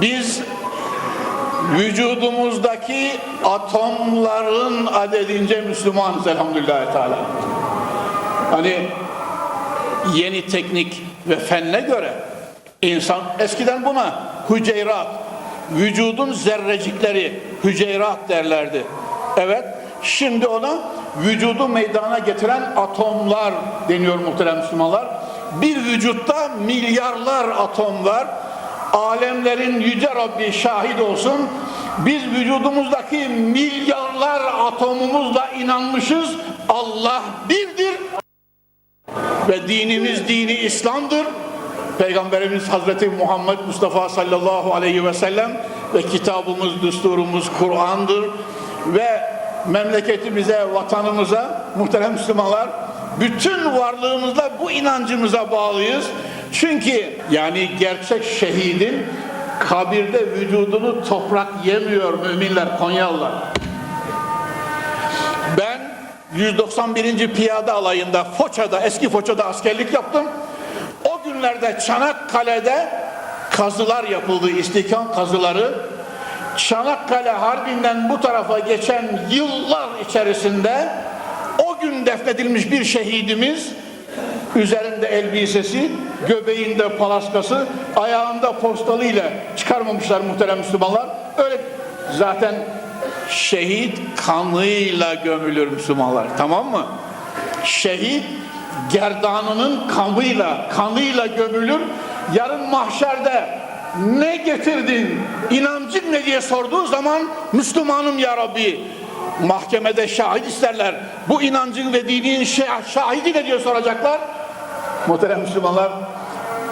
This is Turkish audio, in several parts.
Biz vücudumuzdaki atomların adedince Müslümanız elhamdülillah Teala. Hani yeni teknik ve fenne göre insan eskiden buna hüceyrat, vücudun zerrecikleri hüceyrat derlerdi. Evet, şimdi ona vücudu meydana getiren atomlar deniyor muhterem Müslümanlar. Bir vücutta milyarlar atom var. Alemlerin yüce Rabbi şahit olsun. Biz vücudumuzdaki milyarlar atomumuzla inanmışız. Allah birdir ve dinimiz dini İslam'dır. Peygamberimiz Hazreti Muhammed Mustafa sallallahu aleyhi ve sellem ve kitabımız, düsturumuz Kur'an'dır. Ve memleketimize, vatanımıza, muhterem Müslümanlar, bütün varlığımızla bu inancımıza bağlıyız. Çünkü yani gerçek şehidin kabirde vücudunu toprak yemiyor müminler, Konyalılar. Ben 191. Piyade Alayı'nda Foça'da, eski Foça'da askerlik yaptım. O günlerde Çanakkale'de kazılar yapıldı, istihkam kazıları. Çanakkale Harbi'nden bu tarafa geçen yıllar içerisinde o gün defnedilmiş bir şehidimiz üzerinde elbisesi, göbeğinde palaskası, ayağında postalı ile çıkarmamışlar muhterem Müslümanlar. Öyle zaten şehit kanıyla gömülür Müslümanlar. Tamam mı? Şehit gerdanının kanıyla, kanıyla gömülür. Yarın mahşerde ne getirdin, inancın ne diye sorduğu zaman Müslümanım ya Rabbi. Mahkemede şahit isterler. Bu inancın ve dinin şah- şahidi ne diye soracaklar. Muhterem Müslümanlar,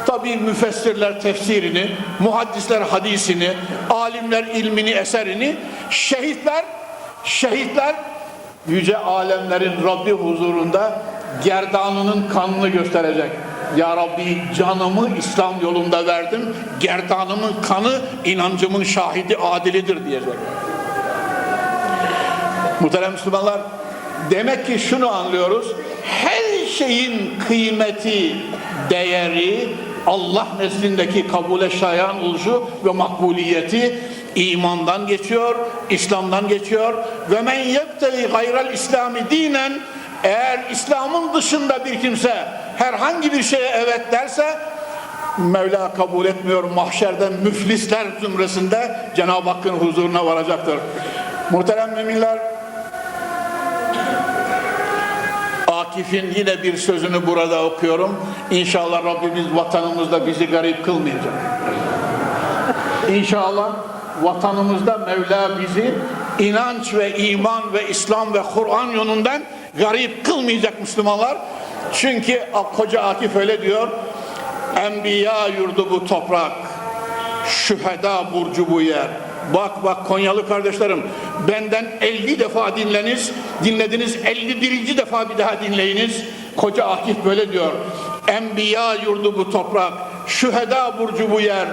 tabi müfessirler tefsirini, muhaddisler hadisini, alimler ilmini, eserini, şehitler, şehitler yüce alemlerin Rabbi huzurunda gerdanının kanını gösterecek. Ya Rabbi canımı İslam yolunda verdim, gerdanımın kanı inancımın şahidi adilidir diyecek. Muhterem Müslümanlar, demek ki şunu anlıyoruz. Her şeyin kıymeti, değeri, Allah nezdindeki kabule şayan oluşu ve makbuliyeti imandan geçiyor, İslam'dan geçiyor. Ve men yebteli gayral İslami dinen eğer İslam'ın dışında bir kimse herhangi bir şeye evet derse Mevla kabul etmiyor mahşerde müflisler zümresinde Cenab-ı Hakk'ın huzuruna varacaktır. Muhterem müminler Akif'in yine bir sözünü burada okuyorum. İnşallah Rabbimiz vatanımızda bizi garip kılmayacak. İnşallah vatanımızda Mevla bizi inanç ve iman ve İslam ve Kur'an yönünden garip kılmayacak Müslümanlar. Çünkü koca Akif öyle diyor. Enbiya yurdu bu toprak. Şüheda burcu bu yer. Bak bak Konyalı kardeşlerim benden 50 defa dinleniz, dinlediniz 51. defa bir daha dinleyiniz. Koca Akif böyle diyor. Enbiya yurdu bu toprak, şüheda burcu bu yer.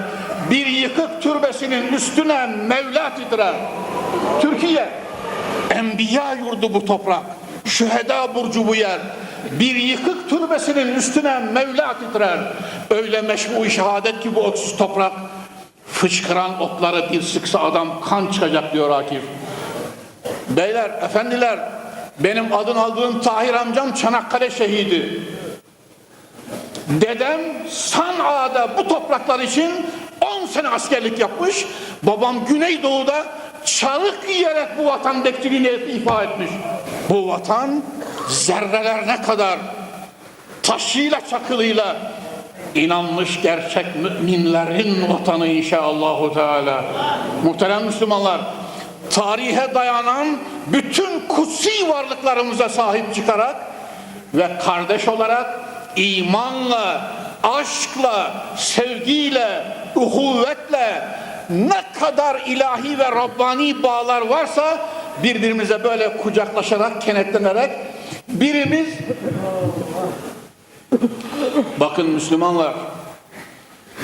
Bir yıkık türbesinin üstüne Mevla titrer. Türkiye, Enbiya yurdu bu toprak, şüheda burcu bu yer. Bir yıkık türbesinin üstüne Mevla titrer. Öyle meşbu şehadet ki bu otsuz toprak fışkıran otlara bir sıksa adam kan çıkacak diyor Akif. Beyler, efendiler, benim adın aldığım Tahir amcam Çanakkale şehidi. Dedem San'a'da bu topraklar için 10 sene askerlik yapmış. Babam Güneydoğu'da çarık yiyerek bu vatan bekçiliğini ifa etmiş. Bu vatan zerreler ne kadar taşıyla çakılıyla inanmış gerçek müminlerin vatanı inşallahü teala. Muhterem Müslümanlar, tarihe dayanan bütün kutsi varlıklarımıza sahip çıkarak ve kardeş olarak imanla, aşkla, sevgiyle, uhuvvetle ne kadar ilahi ve Rabbani bağlar varsa birbirimize böyle kucaklaşarak, kenetlenerek birimiz Bakın Müslümanlar,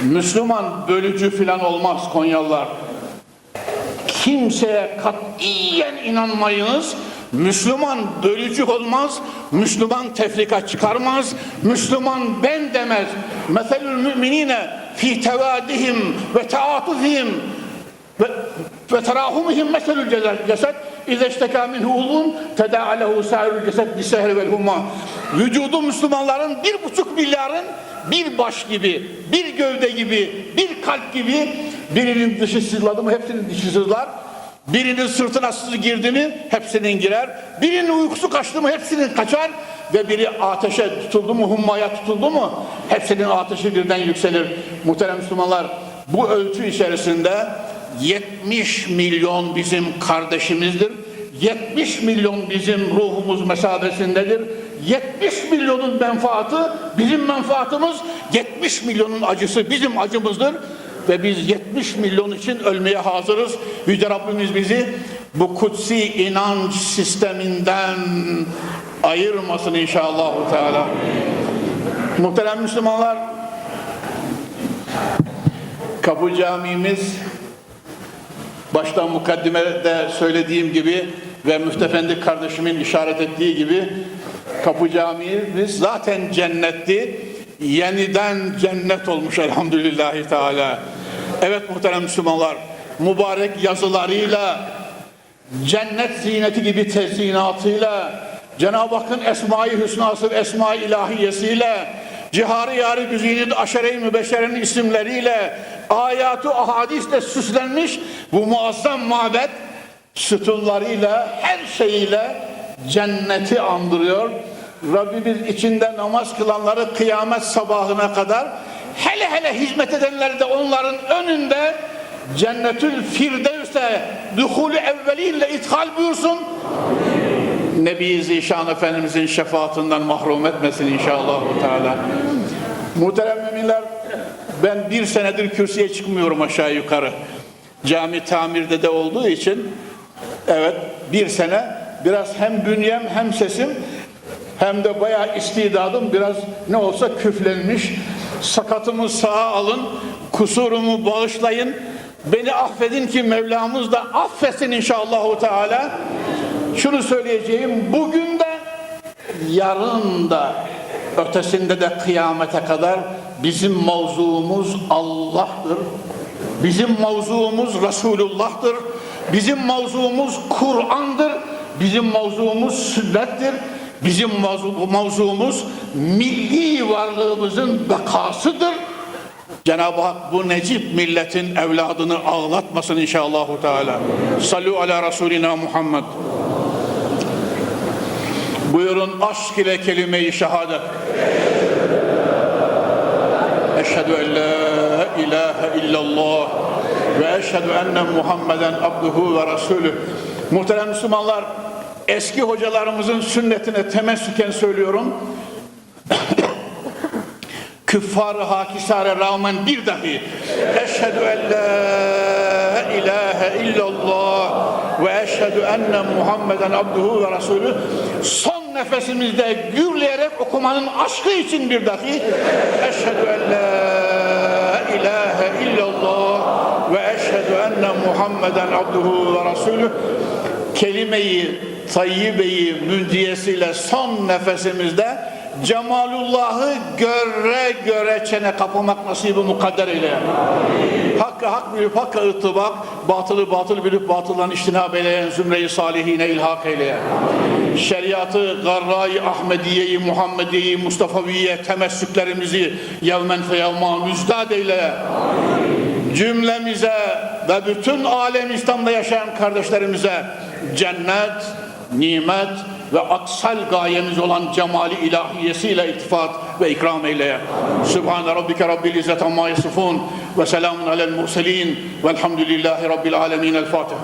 Müslüman bölücü filan olmaz Konyalılar. Kimseye katiyen inanmayınız. Müslüman bölücü olmaz, Müslüman tefrika çıkarmaz, Müslüman ben demez. Meselül müminine fi tevadihim ve taatufihim ve, ve terahumihim meselül ceset İze işteka minhu ulun teda'a lehu sairül ceset bisehri vel humma Vücudu Müslümanların bir buçuk milyarın bir baş gibi, bir gövde gibi, bir kalp gibi birinin dışı sızladı mı hepsinin dışı sızlar. Birinin sırtına sızı girdi mi hepsinin girer. Birinin uykusu kaçtı mı hepsinin kaçar. Ve biri ateşe tutuldu mu, hummaya tutuldu mu hepsinin ateşi birden yükselir. Muhterem Müslümanlar bu ölçü içerisinde 70 milyon bizim kardeşimizdir. 70 milyon bizim ruhumuz mesabesindedir. 70 milyonun menfaatı bizim menfaatımız, 70 milyonun acısı bizim acımızdır. Ve biz 70 milyon için ölmeye hazırız. Yüce Rabbimiz bizi bu kutsi inanç sisteminden ayırmasın inşallah. Teala. Muhterem Müslümanlar, Kapı Camimiz başta mukaddimede söylediğim gibi ve Müftefendi kardeşimin işaret ettiği gibi Kapı Camimiz zaten cennetti. Yeniden cennet olmuş elhamdülillahi teala. Evet muhterem Müslümanlar, mübarek yazılarıyla, cennet ziyneti gibi tezyinatıyla, Cenab-ı Hakk'ın Esma-i Hüsnası ve Esma-i İlahiyesiyle, Cihari Yari Güzini Aşere-i Mübeşşere'nin isimleriyle, ayatı ahadisle süslenmiş bu muazzam mabet sütunlarıyla, her şeyiyle cenneti andırıyor. Rabbimiz içinde namaz kılanları kıyamet sabahına kadar hele hele hizmet edenleri de onların önünde cennetül firdevse duhulü evveliyle ithal buyursun. Nebi Zişan Efendimizin şefaatinden mahrum etmesin inşallah. Teala. Muhterem müminler ben bir senedir kürsüye çıkmıyorum aşağı yukarı. Cami tamirde de olduğu için evet bir sene biraz hem bünyem hem sesim hem de bayağı istidadım biraz ne olsa küflenmiş. Sakatımı sağa alın, kusurumu bağışlayın. Beni affedin ki Mevlamız da affetsin inşallahu teala. Şunu söyleyeceğim, bugün de yarın da ötesinde de kıyamete kadar bizim mevzuumuz Allah'tır. Bizim mevzuumuz Resulullah'tır. Bizim mevzuumuz Kur'an'dır. Bizim mevzuumuz sünnettir. Bizim mevzu, mevzuumuz milli varlığımızın bekasıdır. Cenab-ı Hak bu necip milletin evladını ağlatmasın inşallahu teala. Sallu ala Resulina Muhammed. Buyurun aşk ile kelime-i şehadet. Eşhedü en la ilahe illallah ve eşhedü enne Muhammeden abduhu ve resulü. Muhterem Müslümanlar, eski hocalarımızın sünnetine temessüken söylüyorum. Küffar-ı hakisare rağmen bir dahi eşhedü en la ilahe illallah ve eşhedü enne Muhammeden abduhu ve resulü son nefesimizde gürleyerek okumanın aşkı için bir dahi eşhedü en la ilahe illallah ve eşhedü enne Muhammeden abduhu ve resulü kelimeyi tayyibeyi mündiyesiyle son nefesimizde Cemalullah'ı göre göre çene kapamak nasibi mukadder eyle. Hakkı hak bilip hakka ıttibak, batılı batıl bilip batıldan iştinab eyleyen zümreyi salihine ilhak eyle. Şeriatı, garra-i Muhammediye'yi, Mustafaviye temessüklerimizi yevmen feyevma müzdad eyle. Cümlemize ve bütün alem İslam'da yaşayan kardeşlerimize cennet, nimet ve aksal gayemiz olan cemali ilahiyesiyle iktifat ve ikram eyle. Sübhane Rabbike Rabbil İzzet Amma Yasifun ve selamun alel murselin velhamdülillahi Rabbil Alemin. El Fatiha.